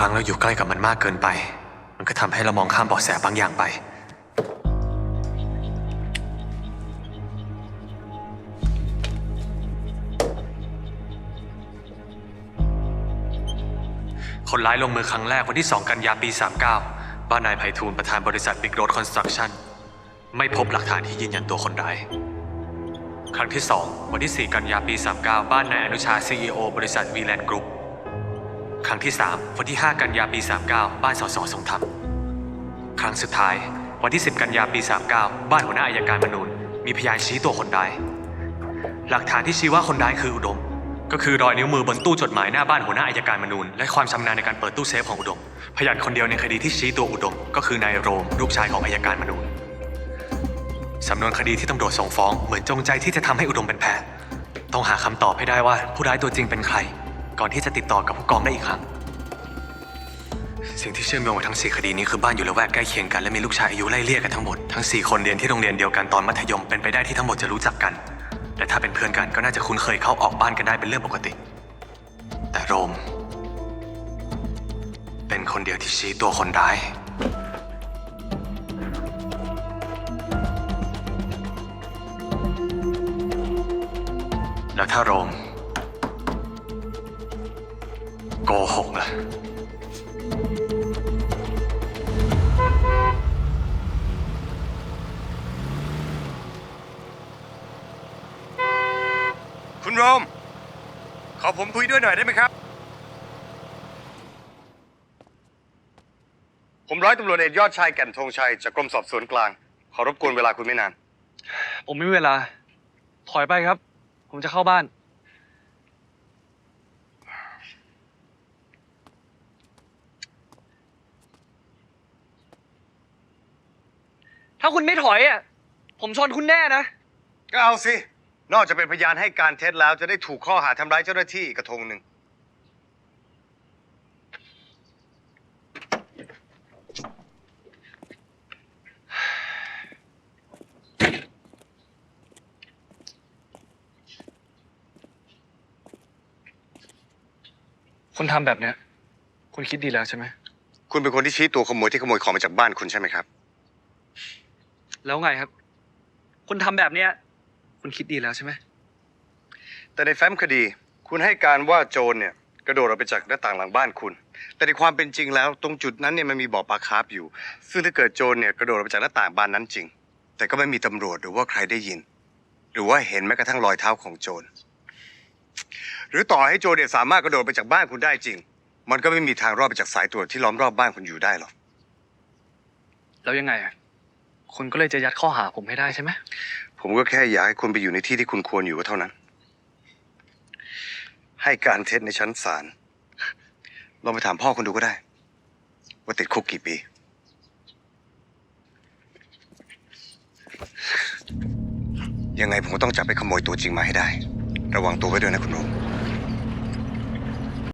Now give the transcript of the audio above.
ครั้งเราอยู่ใกล้กับมันมากเกินไป มันก็ทำให้เรามองข้ามเบาะแสบางอย่างไป คนร้ายลงมือครั้งแรกวันที่ 2 กันยาปี 39 บ้านนายไพฑูรย์ประธานบริษัท Big Road Construction ไม่พบหลักฐานที่ยืนยันตัวคนร้าย ครั้งที่ 2 วันที่ 4 กันยาปี 39 บ้านนายอนุชา CEO บริษัท VLAND Group ครั้งที่ 3 วันที่ 5 กันยาปี 39 บ้านสสทรงธรรม ครั้งสุดท้าย วันที่ 10 กันยาปี 39 บ้านหัวหน้าอายการมนูนมีพยานชี้ตัวคนร้าย หลักฐานที่ชี้ว่าคนร้ายคืออุดม ก็คือรอยนิ้วมือบนตู้จดหมายหน้าบ้านหัวหน้าอายการมนูนและความชำนาญในการเปิดตู้เซฟของอุดม พยานคนเดียวในคดีที่ชี้ตัวอุดม ก็คือนายโรมลูกชายของอายการมนูนสำนวนคดีที่ตำรวจส่งฟ้องเหมือนจงใจที่จะทำให้อุดมเป็นแพ้ต้องหาคำตอบให้ได้ว่าผู้ร้ายตัวจริงเป็นใคร ก่อนที่จะติดต่อกับผู้กองได้อีกครั้ง สิ่งที่เชื่อมโยงกับทั้ง4คดีนี้คือบ้านอยู่ละแวกใกล้เคียงกันและมีลูกชายอายุไล่เลี่ยกันทั้งหมด ทั้ง4คนเรียนที่โรงเรียนเดียวกันตอนมัธยมเป็นไปได้ที่ทั้งหมดจะรู้จักกัน และถ้าเป็นเพื่อนกันก็น่าจะคุ้นเคยเข้าออกบ้านกันได้เป็นเรื่องปกติ แต่โรม เป็นคนเดียวที่ชี้ตัวคนร้าย แล้วถ้าโรม โกหกล่ะคุณโรม ขอผมคุยด้วยหน่อยได้ไหมครับ ผมร้อยตำรวจเอกยอดชายแก่นธงชัยจากกรมสอบสวนกลาง ขอรบกวนเวลาคุณไม่นาน ผมไม่มีเวลา ถอยไปครับ ผมจะเข้าบ้าน ถ้าคุณไม่ถอยอะ ผมชนคุณแน่นะ ก็เอาสิ นอกจากเป็นพยานให้การเท็จแล้วจะได้ถูกข้อหาทำร้ายเจ้าหน้าที่อีกกระทงหนึ่ง คุณทำแบบเนี้ย คุณคิดดีแล้วใช่ไหม คุณเป็นคนที่ชี้ตัวขโมยที่ขโมยของมาจากบ้านคุณใช่ไหมครับ แล้วไงครับ คุณทำแบบเนี้ย คุณคิดดีแล้วใช่ไหม แต่ในแฟ้มคดี คุณให้การว่าโจรเนี่ย กระโดดออกไปจากหน้าต่างหลังบ้านคุณ แต่ในความเป็นจริงแล้วตรงจุดนั้นเนี่ยมันมีบ่อปลาคาร์ฟอยู่ ซึ่งถ้าเกิดโจรเนี่ยกระโดดออกไปจากหน้าต่างบ้านนั้นจริง แต่ก็ไม่มีตำรวจหรือว่าใครได้ยิน หรือว่าเห็นแม้กระทั่งรอยเท้าของโจร หรือต่อให้โจรเนี่ยสามารถกระโดดไปจากบ้านคุณได้จริง มันก็ไม่มีทางรอดไปจากสายตรวจที่ล้อมรอบบ้านคุณอยู่ได้หรอก แล้วยังไงอะ คุณก็เลยจะยัดข้อหาผมให้ได้ใช่ไหม ผมก็แค่อยากให้คุณไปอยู่ในที่ที่คุณควรอยู่ก็เท่านั้น ให้การเท็จในชั้นศาลลองไปถามพ่อคุณดูก็ได้ ว่าติดคุกกี่ปี ยังไงผมก็ต้องจับไปขโมยตัวจริงมาให้ได้ ระวังตัวไว้ด้วยนะคุณโรม